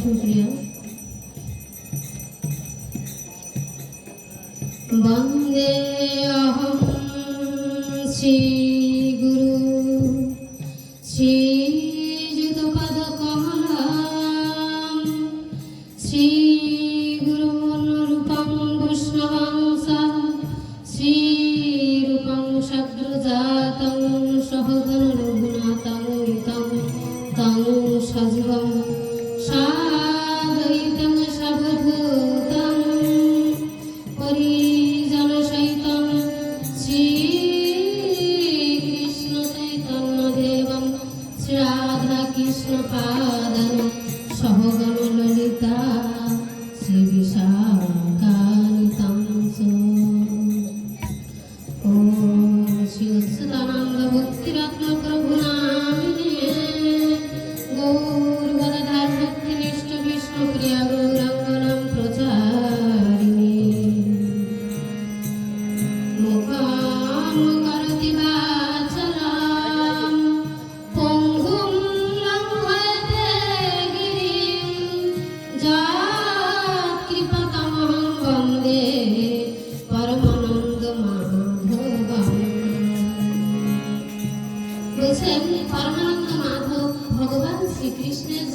বিষ্ণুপ্রিয়া বন্দে অহম শ্রীগুরু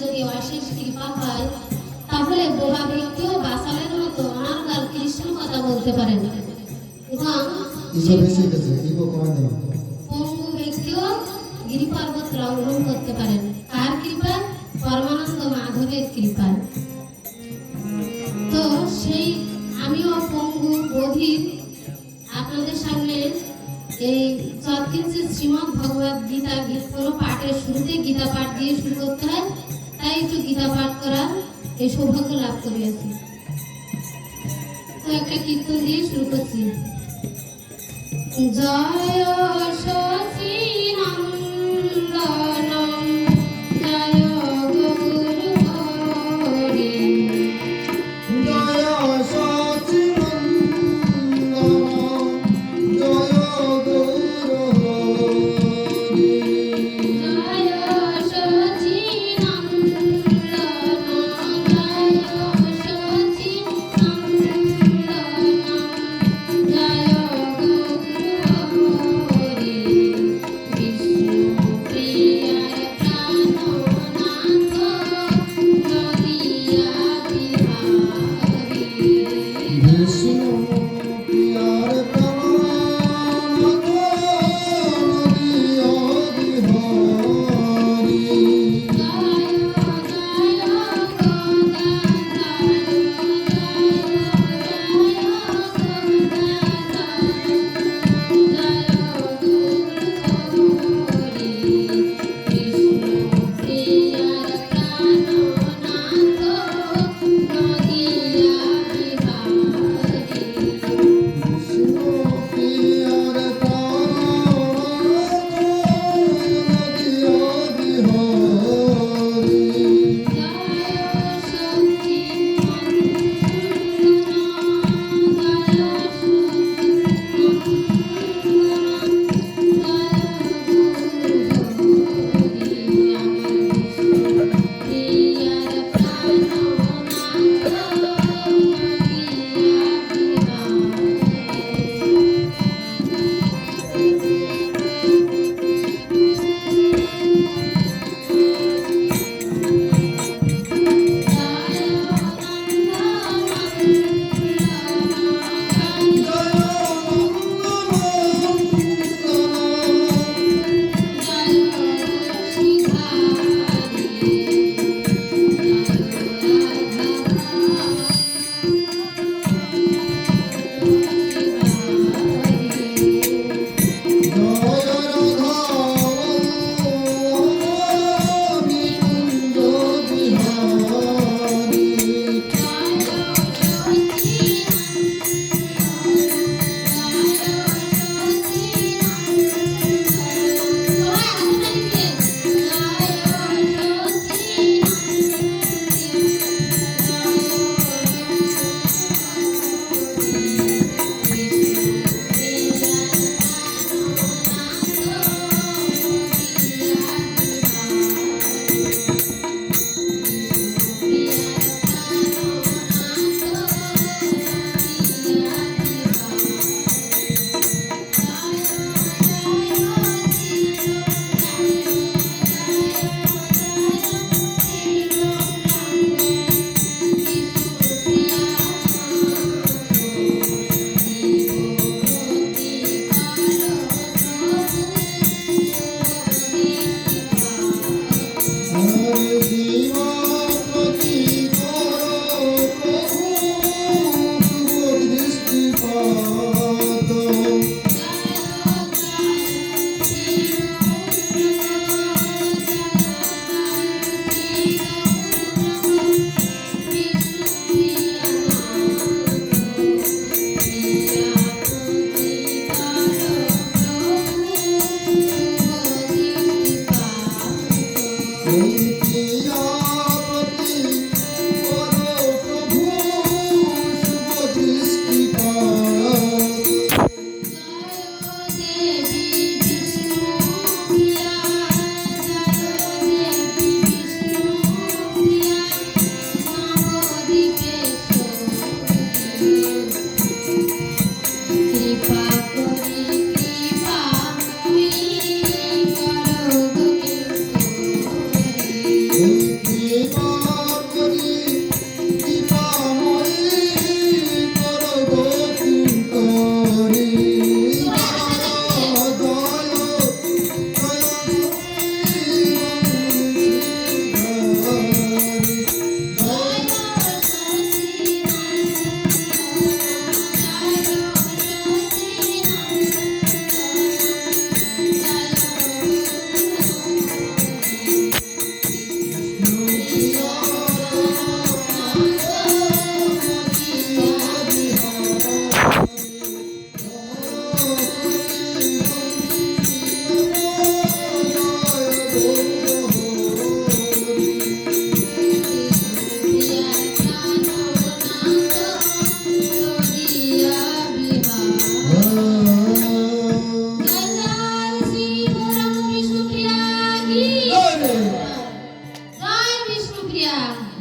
যদি অশেষ কৃপা হয় তাহলে বোবা ব্যক্তিও বাসালের মতো অনারকাল কৃষ্ণ কথা বলতে পারেন। এবং পঙ্গু ব্যক্তিও গিরি পর্বত লঙ্ঘন করতে পারেন। কৃপা? পরমানন্দ মাধবের কৃপা। তো সেই আমিও পঙ্গু বধির আপনাদের সামনে এই চৎকিনসের শ্রীমদ ভগবত গীতা গীতগুলো পাঠের শুরুতে গীতা পাঠ দিয়ে শুরু করতে হয়। একটু গীতা পাঠ করার এই সৌভাগ্য লাভ করিয়াছি। তো একটা কীর্তন দিয়ে শুরু করছি। জয় শচীনন্দনম জয়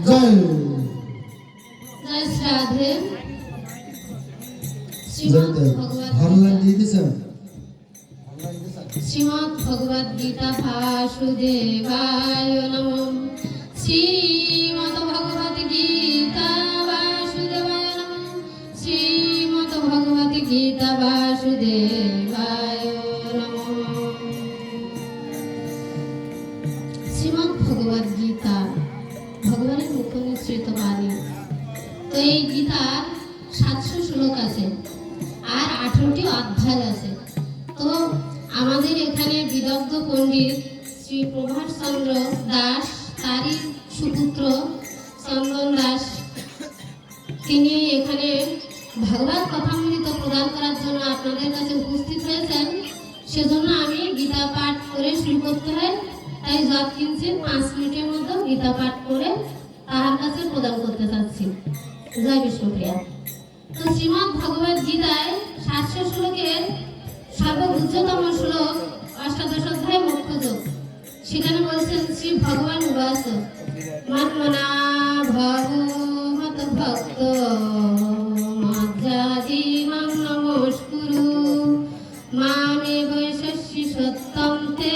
জয়। জয় শ্রীমৎ দেব। ভগবত গীতা। বাসুদেবায় নিঃসৃত বাণী। তো এই গীতার সাতশো শ্লোক আছে আর আঠেরোটি অধ্যায় আছে। তো আমাদের এখানে বিদগ্ধ পণ্ডিত শ্রী প্রভাস চন্দ্র দাস, তারই সুপুত্র চন্দন দাস, তিনি এখানে ভাগবত কথামৃত প্রদান করার জন্য আপনাদের কাছে উপস্থিত হয়েছেন সেজন্য আমি গীতা পাঠ করে শুরু করতে হয়। তাই কিনছি পাঁচ মিনিটের মধ্যে গীতা পাঠ করে তাহার কাছে প্রদান করতে চাচ্ছি। জয় বিষ্ণুপ্রিয়া তো শ্রীমৎ ভগবত গীতায় সাতশো শ্লোকের সর্বোচ্চতম শ্লোক অষ্টাদশ অধ্যায় মুখ্য যোগ সেখানে বলছেন, শ্রী ভগবান উবাস মন্মনা ভগবত ভক্ত মজ্জাদি মাং নমস্কুরু। মামে বৈশস্যি সত্যম তে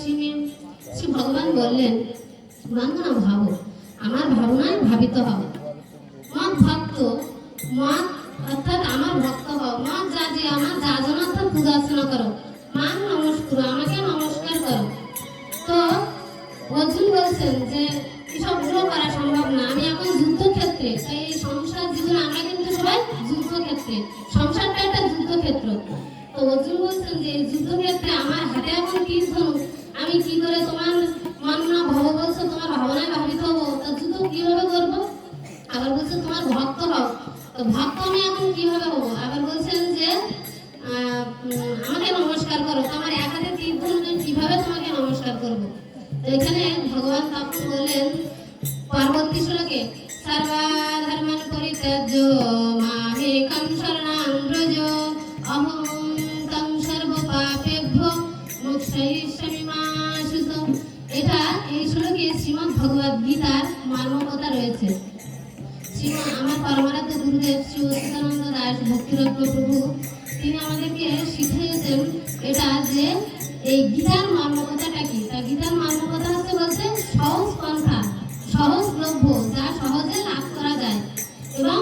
সিমে শ্রী ভগবান বললেন মন্মনা ভাবো। আমার ভাবনায় ভাবিত হবে মত ভক্ত মত অর্থাৎ আমার ভক্ত হও। যা যে আমার যাজন অর্থাৎ পূজা অর্চনা করো। মান নমস্কার, আমাকে নমস্কার করো। তো অর্জুন বলছেন যে এসবগুলো করা সম্ভব না। আমি এখন যুদ্ধক্ষেত্রে, এই সংসার জীবনে আমরা কিন্তু সবাই যুদ্ধক্ষেত্রে। সংসারটা একটা যুদ্ধক্ষেত্র। তো অর্জুন বলছেন যে যুদ্ধক্ষেত্রে আমার হাতে এখন তীর ধনুক এটা এই শ্লোকে শ্রীমদ্ ভগবদ গীতার মানবতা রয়েছে। শ্রীমা, আমার পরমারাধ্য গুরুদেব শ্রী অচ্যুতানন্দ দাস ভক্তিরত্ন প্রভু, তিনি আমাদেরকে শিখিয়েছেন এটা যে এই গীতার মর্মকথাটা কি? তা গীতার মর্মকথা হচ্ছে বলছে সহজ পন্থা সহজলভ্য যা সহজে লাভ করা যায় এবং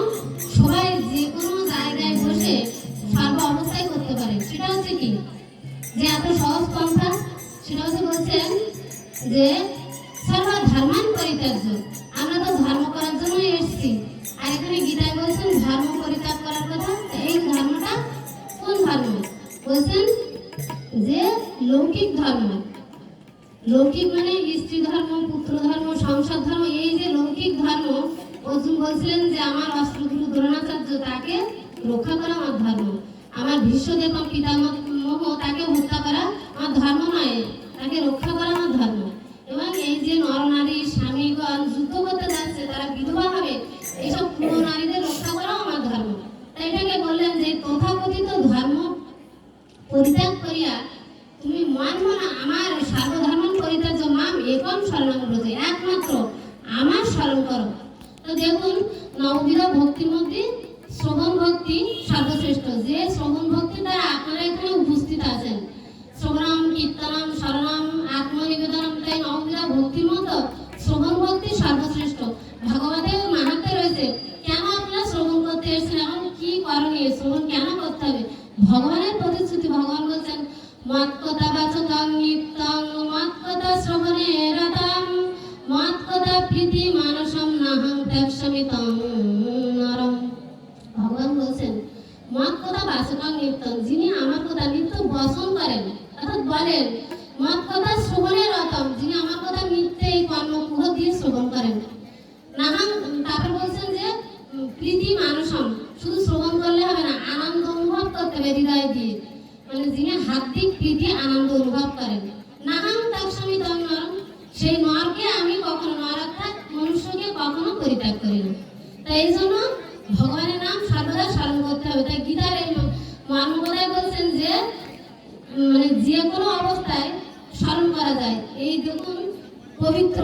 সবাই যে কোনো জায়গায় বসে সর্ব অবস্থায় করতে পারে। সেটা হচ্ছে কি? যে এত সহজ পন্থা সেটা হচ্ছে বলছেন যে সর্বধর্মান পরিত্যাজ্য। আমরা তো ধর্ম করার জন্য এসেছি। আর এখানে গীতায় বলছেন, ধর্ম পরিত্যাগ করার কথা এই ধর্মটা কোন ধর্ম? বলছেন যে লৌকিক ধর্ম। লৌকিক মানে স্ত্রী ধর্ম, পুত্র ধর্ম, সংসার ধর্ম, এই যে লৌকিক ধর্ম, অর্জুন বলছিলেন যে আমার অস্ত্রগুরু দ্রোণাচার্য তাকে রক্ষা করা আমার ধর্ম। আমার ভীষ্মদেব পিতামহ তাকে হত্যা করা আমার ধর্ম নয় তাকে রক্ষা করা আমার ধর্ম এবং এই যে নরনারী স্বামীগণ যুদ্ধ করতে যাচ্ছে তারা বিধবা হবে এইসব পুরো নারীদের রক্ষা করাও আমার ধর্ম তাই এটাকে বললেন যে তথাকথিত ধর্ম পরিত্যাগ করিয়া তুমি মানব না আমার সর্বধর্ম পরিত্যাজ্য মাম একম শরণাম ব্রত একমাত্র আমার স্মরণ করো তো দেখুন নববিধ ভক্তির মধ্যে শ্রবণ ভক্তি সর্বশ্রেষ্ঠ। যে শ্রবণ ভক্তি দ্বারা আপনারা এখানে উপস্থিত আছেন। শ্রবণম, কীর্তনম, শরণম, আত্মনিবেদনম, তাই নববিধ ভক্তির মতো শ্রবণ ভক্তি সর্বশ্রেষ্ঠ। ভগবতের মাহাত্মে রয়েছে, কেন আপনারা শ্রবণ করতে এসেছেন? এখন কি করণীয় শ্রবণ কেন করতে হবে? ভগবানের প্রতিশ্রুতি ভগবান বলছেন মত কথা বাচকং নিত্যং মত শ্রবণে বলছেন মত কথা বাচকং নিত্যং, যিনি আমার কথা নিত্য বসন করেন। অর্থাৎ বলেন মত কথা শ্রবণে রতম যিনি আমার কথা নিত্যে এই কর্মপুহ দিয়ে শ্রবণ করেন। নাহাং তারপর বলছেন যে প্রীতি মানুষম, শুধু শ্রবণ করলে হবে না, আনন্দ অনুভব করতে হবে হৃদয় দিয়ে। মানে যিনি হার্দিক প্রীতি, আনন্দ অনুভব করেন। নাহাং তার স্বামী নরম সেই নরকে আমি কখনো নর অর্থাৎ মনুষ্যকে কখনো পরিত্যাগ করি না। তাই জন্য ভগবানের স্মরণ করতে হবে। তাই গীতার এই মর্মকথায় বলছেন যে মানে যে কোনো অবস্থায় স্মরণ করা যায়। এই দেখুন, পবিত্র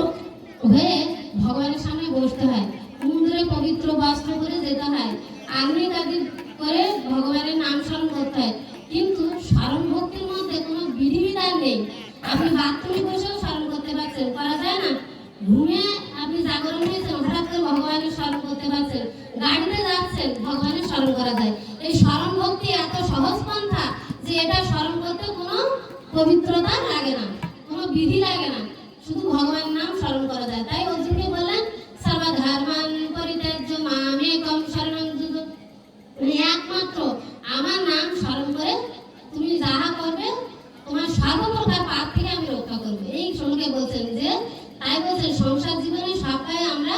হয়ে ভগবানের সামনে বসতে হয়। মন্দিরে পবিত্র বস্ত্র করে যেতে হয়। আগ্নি কাদি করে ভগবানের নাম স্মরণ করতে হয়। কিন্তু স্মরণ ভক্তির মধ্যে কোনো বিধিবিধান নেই। আপনি বাথরুমে বসেও স্মরণ করতে পারছেন। করা যায় না। ঘুমে আপনি জাগরণ হয়েছেন হঠাৎ করে ভগবানের স্মরণ করতে পারছেন। গাড়িতে যাচ্ছেন, ভগবানের স্মরণ করা যায়। এই স্মরণ ভক্তি এত সহজ পন্থা যে এটা স্মরণ করতে কোনো পবিত্রতা লাগে না কোনো বিধি লাগে না শুধু ভগবানের নাম স্মরণ করা যায় তাই অর্জুনকে বললেন সর্বধর্মান পরিত্যাজ্য মামে কম শরণং যুজ মানে একমাত্র আমার নাম স্মরণ করে তুমি যাহা করবে তোমার সর্বপ্রকার পাপ থেকে আমি রক্ষা করব এই শ্লোকে বলছেন যে তাই বলছেন সংসার জীবনে সবাই আমরা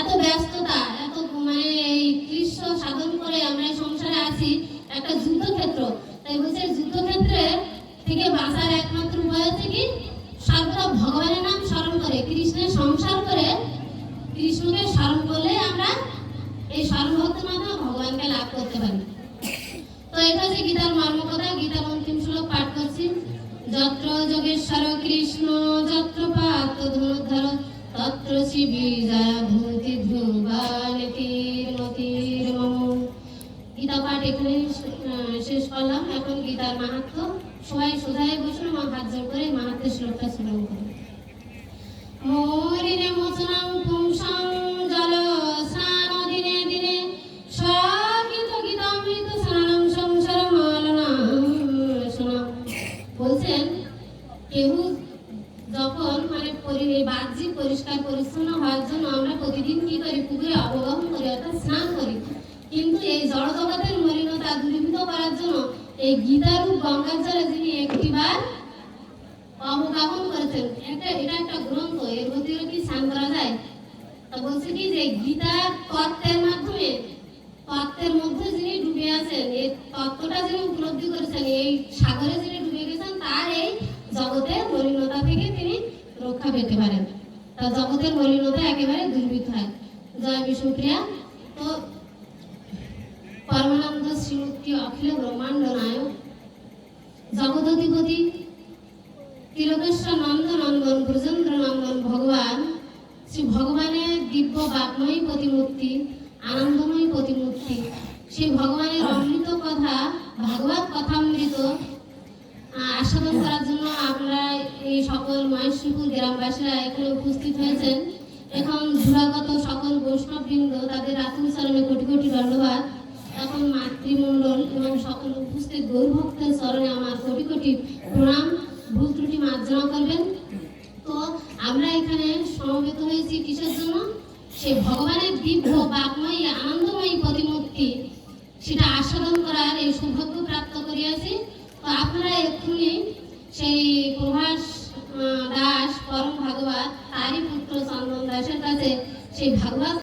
এত ব্যস্ততা এত মানে এই কৃষ্ণ সাধন করে আমরা সংসারে আছি, একটা যুদ্ধক্ষেত্র। তাই বলছে, যুদ্ধক্ষেত্রে থেকে বাঁচার একমাত্র উপায় হচ্ছে কি? সর্বদা ভগবানের নাম স্মরণ করে, কৃষ্ণের সংসার করে, কৃষ্ণকে স্মরণ করলে আমরা এই স্মরণ মাধ্যমে ভগবানকে লাভ করতে পারি। তো এটা হচ্ছে গীতার মর্মকথা গীতার অন্তিম শ্লোক পাঠ করছি। যত্র যোগেশ্বর কৃষ্ণ যত্র পাত্র ধনুর্ধর তত্র শ্রী পাঠ এখানে শেষ করলাম। এখন গীতার মাহাত্ম সবাই সোজায় বসুন, আমার হাত জোর করে মাহাত্মের শ্লোকটা স্মরণ করুন। বলছেন, কেউ যখন মানে বাহ্যিক পরিষ্কার পরিচ্ছন্ন হওয়ার জন্য আমরা প্রতিদিন কি করি? পুকুরে অবগাহন করি অর্থাৎ স্নান করি। কিন্তু এই জড় জগতের করার জন্য এই গীতারূপ গঙ্গার জলে যিনি একটিবার অবগাহন করেছেন, একটা, এটা একটা গ্রন্থ, এর মধ্যে কি স্নান করা যায়? তা বলছে কি যে গীতা তত্ত্বের মাধ্যমে, তত্ত্বের মধ্যে যিনি ডুবে আছেন, এই তত্ত্বটা যিনি উপলব্ধি করেছেন, এই সাগরে যিনি ডুবে গেছেন, তার এই জগতের মলিনতা থেকে তিনি রক্ষা পেতে পারেন। তা জগতের মলিনতা একেবারে দুর্বৃত হয়। জয় বিষ্ণুপ্রিয়া তো পরমানন্দ শ্রীমূর্তি অখিল ব্রহ্মাণ্ড নায়ক জগদধিপতি তিলকেশ্বর নন্দনন্দন ব্রজেন্দ্র নন্দন ভগবান শ্রী ভগবানের দিব্য বাগ্ময়ী প্রতিমূর্তি, আনন্দময়ী প্রতিমূর্তি সেই ভগবানের অমৃত কথা, ভাগবত কথামৃত আস্বাদন করার জন্য আপনারা এই সকল মহেশপুর গ্রামবাসীরা এখানে উপস্থিত হয়েছেন। এখন ধুরাগত সকল বৈষ্ণববৃন্দ তাদের আত্ম চরণে কোটি কোটি ধন্যবাদ। এখন মাতৃমণ্ডল এবং সকল উপস্থিত গৌর ভক্তের চরণে আমার কোটি কোটি প্রণাম। ভুল ত্রুটি মার্জনা করবেন। তো আমরা এখানে সমবেত হয়েছি কিসের জন্য? সেই ভগবানের দিব্য বাগ্ময়ী আনন্দময়ী প্রতিমূর্তি। সেটা আস্বাদন করার এই সৌভাগ্য প্রাপ্ত করিয়াছি। তো আপনারা এক্ষুনি সেই প্রভাস দাস, পরম ভাগবত, তারই পুত্র চন্দন দাসের কাছে সেই ভাগবত